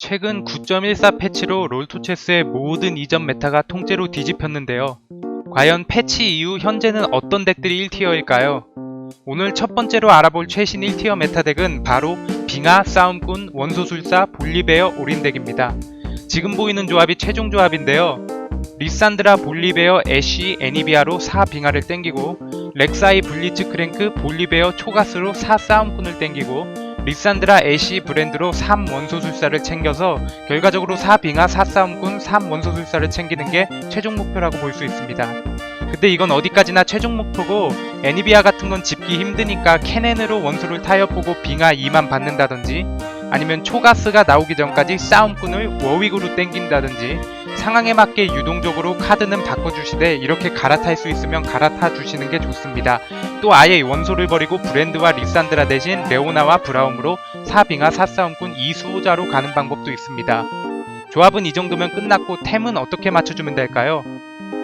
최근 9.14 패치로 롤토체스의 모든 이전 메타가 통째로 뒤집혔는데요. 과연 패치 이후 현재는 어떤 덱들이 1티어일까요? 오늘 첫 번째로 알아볼 최신 1티어 메타 덱은 바로 빙하, 싸움꾼, 원소술사, 볼리베어, 올인덱입니다. 지금 보이는 조합이 최종 조합인데요. 리산드라, 볼리베어, 애쉬, 애니비아로 4 빙하를 땡기고 렉사이, 블리츠 크랭크, 볼리베어, 초가스로 4 싸움꾼을 땡기고 리산드라 애쉬 브랜드로 3 원소술사를 챙겨서 결과적으로 4 빙하 4 싸움꾼 3 원소술사를 챙기는 게 최종 목표라고 볼 수 있습니다. 근데 이건 어디까지나 최종 목표고 애니비아 같은 건 집기 힘드니까 캐넨으로 원소를 타협보고 빙하 2만 받는다든지 아니면 초가스가 나오기 전까지 싸움꾼을 워윅으로 땡긴다든지 상황에 맞게 유동적으로 카드는 바꿔주시되 이렇게 갈아탈 수 있으면 갈아타 주시는 게 좋습니다. 또 아예 원소를 버리고 브랜드와 리산드라 대신 레오나와 브라움으로 4빙하 4싸움꾼 2수호자로 가는 방법도 있습니다. 조합은 이 정도면 끝났고 템은 어떻게 맞춰주면 될까요?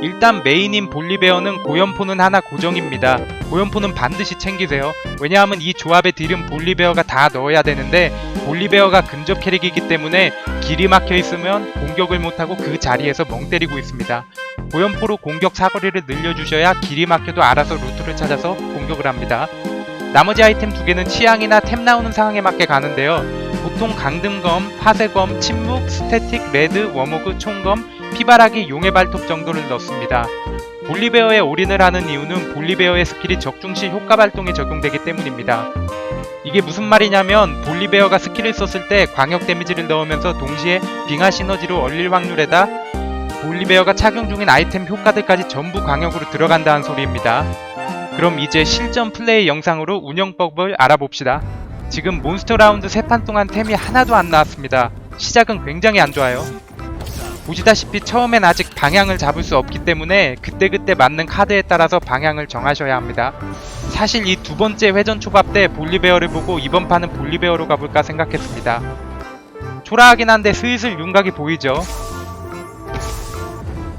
일단 메인인 볼리베어는 고연포는 하나 고정입니다. 고연포는 반드시 챙기세요. 왜냐하면 이 조합의 딜은 볼리베어가 다 넣어야 되는데 볼리베어가 근접 캐릭이기 때문에 길이 막혀 있으면 공격을 못하고 그 자리에서 멍 때리고 있습니다. 고연포로 공격 사거리를 늘려주셔야 길이 막혀도 알아서 루트를 찾아서 공격을 합니다. 나머지 아이템 두 개는 취향이나 템 나오는 상황에 맞게 가는데요. 보통 강등검, 파쇄검, 침묵, 스태틱, 레드, 워모그, 총검, 피바라기, 용의 발톱 정도를 넣습니다. 볼리베어에 올인을 하는 이유는 볼리베어의 스킬이 적중시 효과 발동에 적용되기 때문입니다. 이게 무슨 말이냐면 볼리베어가 스킬을 썼을 때 광역 데미지를 넣으면서 동시에 빙하 시너지로 얼릴 확률에다 볼리베어가 착용 중인 아이템 효과들까지 전부 광역으로 들어간다는 소리입니다. 그럼 이제 실전 플레이 영상으로 운영법을 알아봅시다. 지금 몬스터 라운드 3판 동안 템이 하나도 안 나왔습니다. 시작은 굉장히 안 좋아요. 보시다시피 처음엔 아직 방향을 잡을 수 없기 때문에 그때그때 맞는 카드에 따라서 방향을 정하셔야 합니다. 사실 이 두 번째 회전 초밥 때 볼리베어를 보고 이번 판은 볼리베어로 가볼까 생각했습니다. 초라하긴 한데 슬슬 윤곽이 보이죠?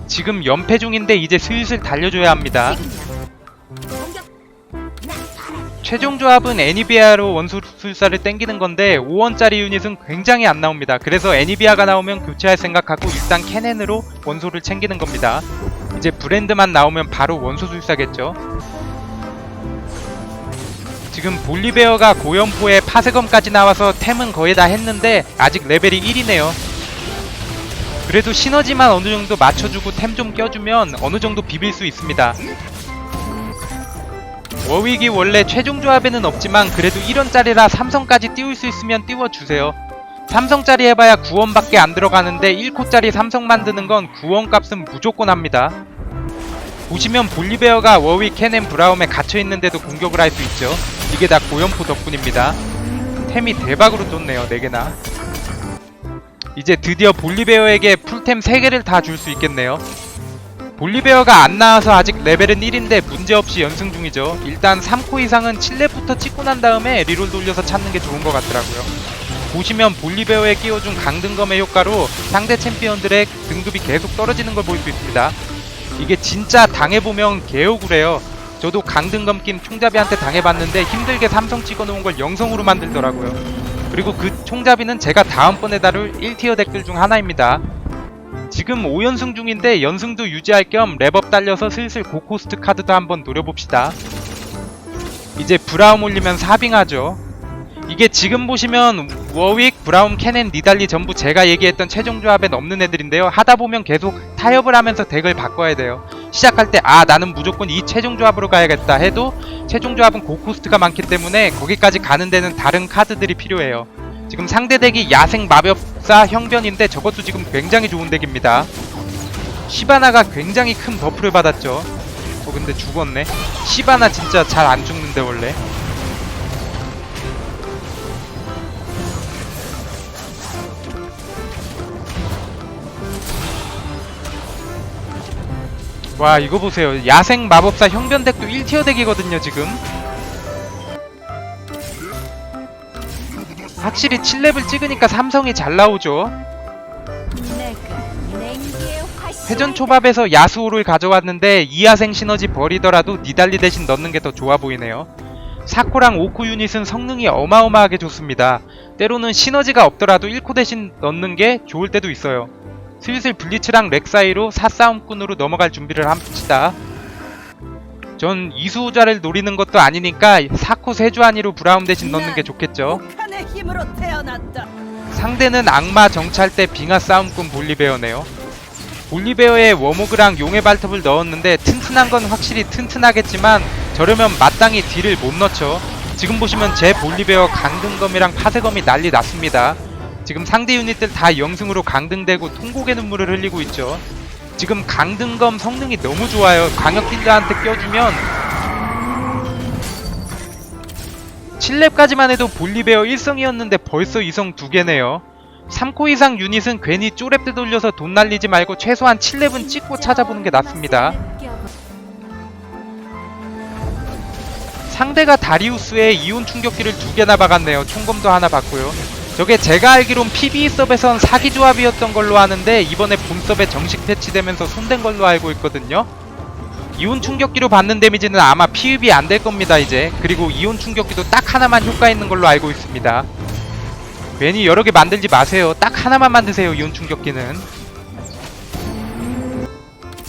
지금 연패 중인데 이제 슬슬 달려줘야 합니다. 최종 조합은 애니비아로 원술사를 땡기는 건데 5원짜리 유닛은 굉장히 안 나옵니다. 그래서 애니비아가 나오면 교체할 생각하고 일단 캐넨으로 원소를 챙기는 겁니다. 이제 브랜드만 나오면 바로 원소술사겠죠. 지금 볼리베어가 고연포에 파세검까지 나와서 템은 거의 다 했는데 아직 레벨이 1이네요. 그래도 시너지만 어느 정도 맞춰주고 템 좀 껴주면 어느 정도 비빌 수 있습니다. 워윅이 원래 최종 조합에는 없지만 그래도 1원짜리라 삼성까지 띄울 수 있으면 띄워주세요. 삼성짜리 해봐야 9원밖에 안 들어가는데 1코짜리 삼성 만드는 건 9원 값은 무조건 합니다. 보시면 볼리베어가 워윅 캐넨 브라움에 갇혀있는데도 공격을 할 수 있죠. 이게 다 고연포 덕분입니다. 템이 대박으로 떴네요 4개나. 이제 드디어 볼리베어에게 풀템 3개를 다 줄 수 있겠네요. 볼리베어가 안 나와서 아직 레벨은 1인데 문제없이 연승 중이죠. 일단 3코 이상은 7렙부터 찍고 난 다음에 리롤 돌려서 찾는 게 좋은 것 같더라고요. 보시면 볼리베어에 끼워준 강등검의 효과로 상대 챔피언들의 등급이 계속 떨어지는 걸 볼 수 있습니다. 이게 진짜 당해보면 개억울해요. 저도 강등검 낀 총잡이한테 당해봤는데 힘들게 삼성 찍어놓은 걸 영성으로 만들더라고요. 그리고 그 총잡이는 제가 다음번에 다룰 1티어 댓글 중 하나입니다. 지금 5연승 중인데 연승도 유지할 겸 랩업 달려서 슬슬 고코스트 카드도 한번 노려봅시다. 이제 브라움 올리면 4빙하죠. 이게 지금 보시면 워윅, 브라움, 캐넨, 니달리 전부 제가 얘기했던 최종 조합엔 없는 애들인데요. 하다 보면 계속 타협을 하면서 덱을 바꿔야 돼요. 시작할 때 아 나는 무조건 이 최종 조합으로 가야겠다 해도 최종 조합은 고코스트가 많기 때문에 거기까지 가는 데는 다른 카드들이 필요해요. 지금 상대 덱이 야생 마법사 형변인데 저것도 지금 굉장히 좋은 덱입니다. 시바나가 굉장히 큰 버프를 받았죠. 어 근데 죽었네. 시바나 진짜 잘 안 죽는데 원래. 와 이거 보세요. 야생 마법사 형변 덱도 1티어 덱이거든요 지금. 확실히 7렙을 찍으니까 삼성이 잘 나오죠. 회전 초밥에서 야수호를 가져왔는데 이하생 시너지 버리더라도 니달리 대신 넣는 게 더 좋아 보이네요. 사코랑 오코 유닛은 성능이 어마어마하게 좋습니다. 때로는 시너지가 없더라도 1코 대신 넣는 게 좋을 때도 있어요. 슬슬 블리츠랑 렉 사이로 사싸움꾼으로 넘어갈 준비를 합시다. 전 이수호자를 노리는 것도 아니니까 사코 세주안이로 브라움 대신 넣는 게 좋겠죠. 북한의 힘으로 태어났다. 상대는 악마 정찰대 빙하 싸움꾼 볼리베어네요. 볼리베어에 워모그랑 용의 발톱을 넣었는데 튼튼한 건 확실히 튼튼하겠지만 저러면 마땅히 딜을 못 넣죠. 지금 보시면 제 볼리베어 강등검이랑 파쇄검이 난리 났습니다. 지금 상대 유닛들 다 영승으로 강등되고 통곡의 눈물을 흘리고 있죠. 지금 강등검 성능이 너무 좋아요. 광역 딜러한테 껴주면 7렙까지만 해도 볼리베어 1성이었는데 벌써 2성 2개네요. 3코 이상 유닛은 괜히 쪼렙 때 돌려서 돈 날리지 말고 최소한 7렙은 찍고 찾아보는 게 낫습니다. 상대가 다리우스에 이온 충격기를 두 개나 박았네요. 총검도 하나 받고요. 저게 제가 알기론 PB 서브에선 사기 조합이었던 걸로 아는데 이번에 본 서브에 정식 패치되면서 손댄 걸로 알고 있거든요. 이온 충격기로 받는 데미지는 아마 피흡이 안 될 겁니다 이제. 그리고 이온 충격기도 딱 하나만 효과 있는 걸로 알고 있습니다. 괜히 여러 개 만들지 마세요. 딱 하나만 만드세요 이온 충격기는.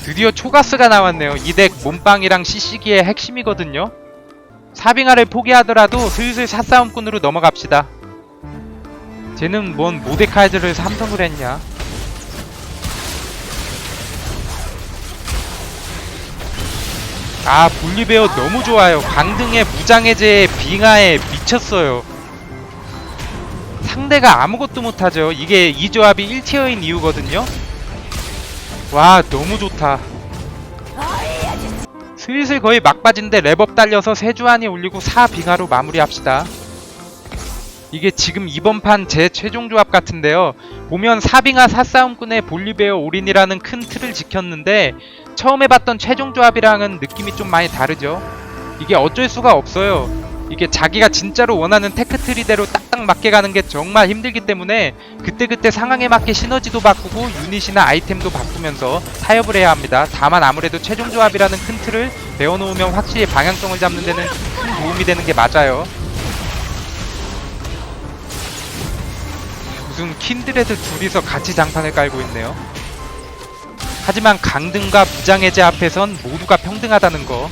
드디어 초가스가 나왔네요. 이 덱 몸빵이랑 CC기의 핵심이거든요. 사빙아를 포기하더라도 슬슬 사싸움꾼으로 넘어갑시다. 쟤는 뭔 모데카이드를 삼성을 했냐 아 볼리베어 너무 좋아요. 광등의 무장해제 빙하에 미쳤어요. 상대가 아무것도 못하죠. 이게 이 조합이 1티어인 이유거든요. 와 너무 좋다. 슬슬 거의 막바지인데 랩업 달려서 세주안이 올리고 4빙하로 마무리합시다. 이게 지금 이번 판 제 최종 조합 같은데요. 보면 사빙하 사싸움꾼의 볼리베어 올인이라는 큰 틀을 지켰는데 처음 해봤던 최종 조합이랑은 느낌이 좀 많이 다르죠. 이게 어쩔 수가 없어요. 이게 자기가 진짜로 원하는 테크트리대로 딱딱 맞게 가는 게 정말 힘들기 때문에 그때그때 상황에 맞게 시너지도 바꾸고 유닛이나 아이템도 바꾸면서 타협을 해야 합니다. 다만 아무래도 최종 조합이라는 큰 틀을 배워놓으면 확실히 방향성을 잡는 데는 큰 도움이 되는 게 맞아요. 무슨 킨드레드 둘이서 같이 장판을 깔고 있네요. 하지만 강등과 무장해제 앞에선 모두가 평등하다는 거.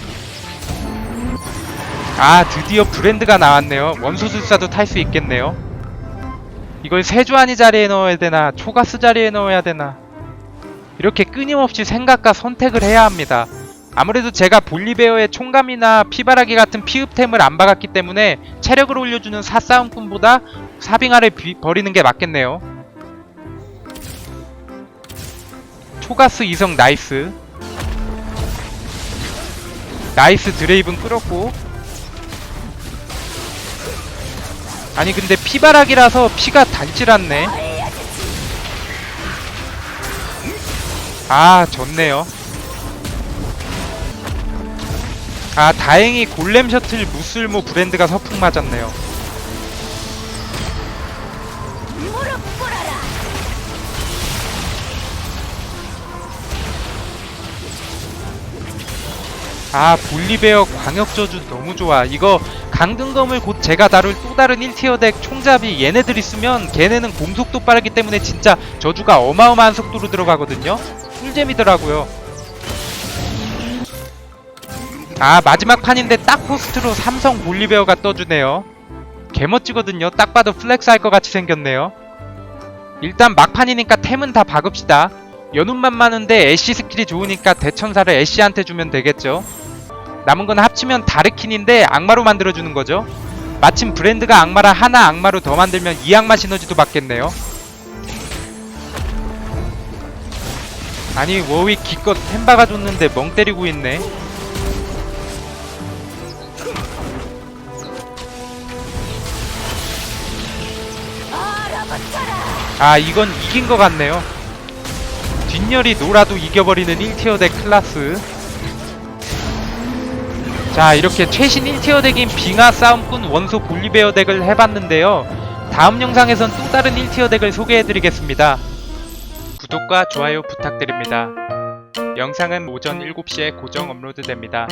아, 드디어 브랜드가 나왔네요. 원소술사도 탈 수 있겠네요. 이걸 세주안이 자리에 넣어야 되나, 초가스 자리에 넣어야 되나. 이렇게 끊임없이 생각과 선택을 해야 합니다. 아무래도 제가 볼리베어의 총감이나 피바라기 같은 피흡템을 안 박았기 때문에 체력을 올려주는 사싸움꾼보다 사빙아를 비- 버리는 게 맞겠네요. 초가스 이성 나이스. 나이스 드레이븐 끌었고. 아니 근데 피바락이라서 피가 닳질 않네. 아 좋네요. 아 다행히 골렘 셔틀 무슬모 브랜드가 서풍 맞았네요 아 볼리베어 광역저주 너무 좋아. 이거 강등검을 곧 제가 다룰 또 다른 1티어 덱 총잡이 얘네들 있으면 걔네는 공속도 빠르기 때문에 진짜 저주가 어마어마한 속도로 들어가거든요. 꿀잼이더라고요. 아 마지막 판인데 딱 호스트로 삼성 볼리베어가 떠주네요. 개멋지거든요. 딱 봐도 플렉스 할 것 같이 생겼네요. 일단 막판이니까 템은 다 박읍시다. 연운만 많은데 애쉬 스킬이 좋으니까 대천사를 애쉬한테 주면 되겠죠 남은 건 합치면 다르킨인데 악마로 만들어주는 거죠. 마침 브랜드가 악마라 하나 악마로 더 만들면 이 악마 시너지도 받겠네요. 아니 워윅 기껏 템바가 줬는데 멍 때리고 있네. 아 이건 이긴 것 같네요. 뒷열이 놀아도 이겨버리는 1티어 덱 클라스. 자 이렇게 최신 1티어 덱인 빙하 싸움꾼 원소 볼리베어 덱을 해봤는데요. 다음 영상에선 또 다른 1티어 덱을 소개해드리겠습니다. 구독과 좋아요 부탁드립니다. 영상은 오전 7시에 고정 업로드됩니다.